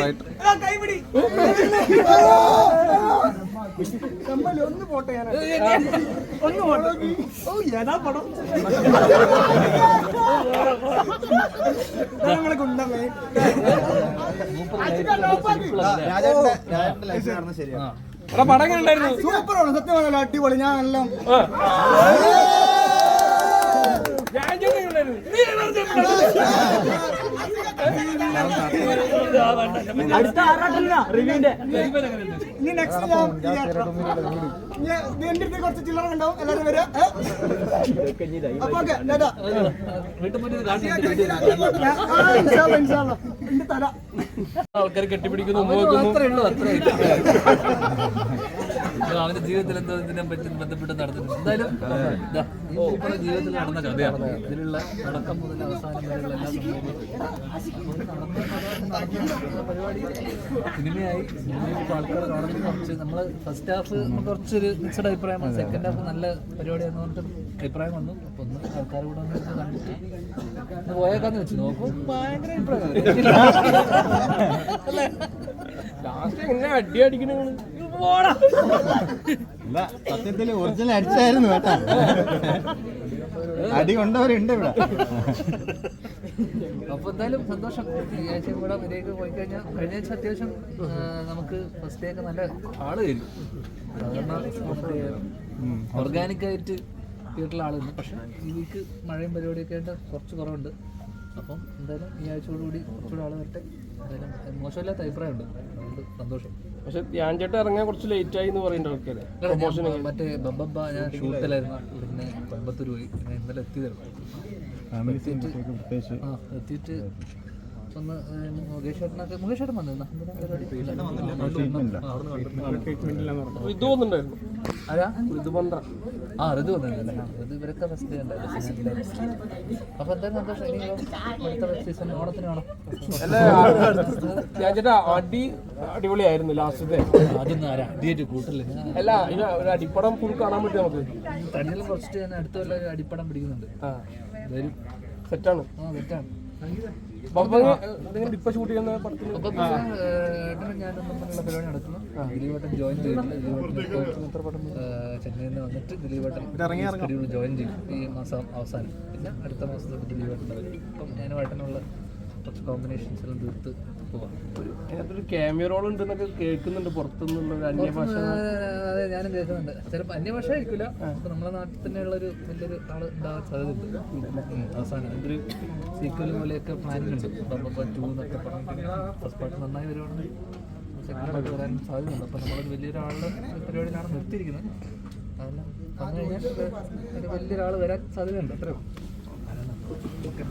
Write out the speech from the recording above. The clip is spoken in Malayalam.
റൈറ്റ് ഒന്ന് പോട്ടെ ഞാൻ ഒന്ന് പോട്ടെ ഓ ഏതാ പടം ഞങ്ങളെ പടം കണ്ടായിരുന്നു സൂപ്പറാണ് സത്യമാണല്ലോ അടിപൊളി ഞാൻ എല്ലാം ഞാൻ അടുത്ത ആറാട്ടില്ല റിവ്യൂന്റെ ഇനി നെക്സ്റ്റ് ഞാൻ ഞാൻ എന്റെ അടുത്ത് കുറച്ച് ചില്ലറ ഉണ്ടാവും എല്ലാവരും വരാം അപ്പൊ ഓക്കെ ആൾക്കാർ കെട്ടിപ്പിടിക്കുന്നു ഉമ്മ വെക്കുന്നു. അവന്റെ ജീവിതത്തിൽ എന്തോ ഇതിനെ പറ്റി ബന്ധപ്പെട്ട് നടത്തുന്നു എന്തായാലും ജീവിതത്തിൽ നടന്ന കഥയാണ്. ഇതിലുള്ള തുടക്കം മുതൽ അവസാനം വരെയുള്ള എല്ലാ സംഭവങ്ങളും സിനിമയായി. സിനിമയിൽ ആൾക്കാർ കാണുന്നത് കുറച്ച് നമ്മൾ ഫസ്റ്റ് ഹാഫ് കുറച്ചൊരു മിക്സഡ് അഭിപ്രായമാണ് സെക്കൻഡ് ഹാഫ് നല്ല പരിപാടിയാണെന്ന് പറഞ്ഞിട്ട് അഭിപ്രായം വന്നു. അപ്പൊ ഒന്ന് ആൾക്കാർ കൂടെ ഒന്ന് കണ്ടിട്ട് പോയേക്കാന്ന് വെച്ച് നോക്കും. ഭയങ്കര അഭിപ്രായം. ലാസ്റ്റ് എങ്ങനെ അടി അടിക്കണ അല്ല സത്യത്തിൽ ഒറിജിനൽ അടിച്ചായിരുന്നു കേട്ടാ. അടി കൊണ്ടവരുണ്ട് ഇവിടെ. അപ്പൊ എന്തായാലും സന്തോഷം. ഈ ആഴ്ച കൂടെ ഇതിലേക്ക് പോയി കഴിഞ്ഞാൽ കഴിഞ്ഞ ആഴ്ച അത്യാവശ്യം നമുക്ക് ഫസ്റ്റ് ഡേ ഒക്കെ നല്ല ആൾ വരും. ഓർഗാനിക് ആയിട്ട് തിയേറ്ററിൽ ആളുണ്ട് പക്ഷെ ഈ വീക്ക് മഴയും പരിപാടിയൊക്കെ ആയിട്ട് കുറച്ച് കുറവുണ്ട്. അപ്പം എന്തായാലും ഈ ആഴ്ചയോടുകൂടി കുറച്ചുകൂടെ ആൾ വരട്ടെ. എന്തായാലും മോശമില്ലാത്ത അഭിപ്രായമുണ്ട്. അതുകൊണ്ട് സന്തോഷം. പക്ഷെ ഞാൻ ചേട്ടൻ ഇറങ്ങാൻ കുറച്ച് ലേറ്റ് ആയി എന്ന് പറയുന്നുണ്ട് ആൾക്കാര്. പ്രൊമോഷൻ മറ്റേ ബബ്ബ ഞാൻ ഷൂട്ടിലായിരുന്നു. പിന്നെ കോയമ്പത്തൂർ പോയി. പിന്നെ ഇന്നലെ എത്തിയതായിരുന്നു. എത്തിയിട്ട് ഒന്ന് വന്നിരുന്നോ? ആ, ഋതു വന്നിരുന്നല്ലേ ഋതു ഇവരൊക്കെ ഫസ്റ്റ് അപ്പൊ എന്തായാലും സന്തോഷം ഇനി അടുത്ത വെബ് സീസൺ ഓണത്തിന് വേണം. അല്ല ഞാൻ ചേട്ടാ അടി അടിപൊളിയായിരുന്നു ലാസ്റ്റത്തെ അതൊന്നും ആരാ? കൂട്ടല്ലേ? അല്ല ഒരു അടിപ്പടം ഫുൾ കാണാൻ പറ്റും നമുക്ക്? തന്നെ കുറച്ചിട്ട് ഞാൻ അടുത്ത വല്ല അടിപ്പടം പിടിക്കുന്നുണ്ട്. സെറ്റാണ് ആ തെറ്റാണ് ഇപ്പൊ ഷൂട്ട് ചെയ്യുന്ന പടത്തിൽ പരിപാടി നടക്കുന്നു. ദിലീപേട്ടൻ ജോയിൻ ചെന്നൈയിൽ നിന്ന് വന്നിട്ട് ദിലീപേട്ടൻ ജോയിൻ ചെയ്യും ഈ മാസം അവസാനം. പിന്നെ അടുത്ത മാസത്തോട്ട് ദിലീപേട്ടൻ വരും അപ്പം ഞാനുമായിട്ടുള്ള കുറച്ച് കോമ്പിനേഷൻസ് എല്ലാം തീർത്ത് പോവാം. അതിനകത്തൊരു ക്യാമിയ റോൾ ഉണ്ടെന്നൊക്കെ കേൾക്കുന്നുണ്ട് പുറത്തുനിന്നുള്ള അന്യഭാഷ അതെ ഞാനും കേൾക്കുന്നുണ്ട് ചിലപ്പോൾ അന്യഭാഷ ആയിരിക്കില്ല നമ്മുടെ നാട്ടിൽ തന്നെയുള്ള ഒരു വലിയൊരു ആൾ ഉണ്ടാകാൻ സാധ്യതയുണ്ട്. അവസാനം എന്തൊരു സീക്വൽ പോലെയൊക്കെ പ്ലാനിങ് ഉണ്ട്. ടൂ എന്നൊക്കെ പറഞ്ഞിട്ട് ഫസ്റ്റ് പാർട്ട് നന്നായി വരുവാണെങ്കിൽ സെക്കൻഡ് പാർട്ട് വരാൻ സാധ്യതയുണ്ട്. അപ്പോൾ നമ്മളൊരു വലിയൊരാളുടെ പരിപാടിയിലാണ് നിർത്തിയിരിക്കുന്നത്. അതെല്ലാം കഴിഞ്ഞാൽ വലിയൊരാൾ വരാൻ സാധ്യതയുണ്ട്. അത്രയോ ഓക്കെ.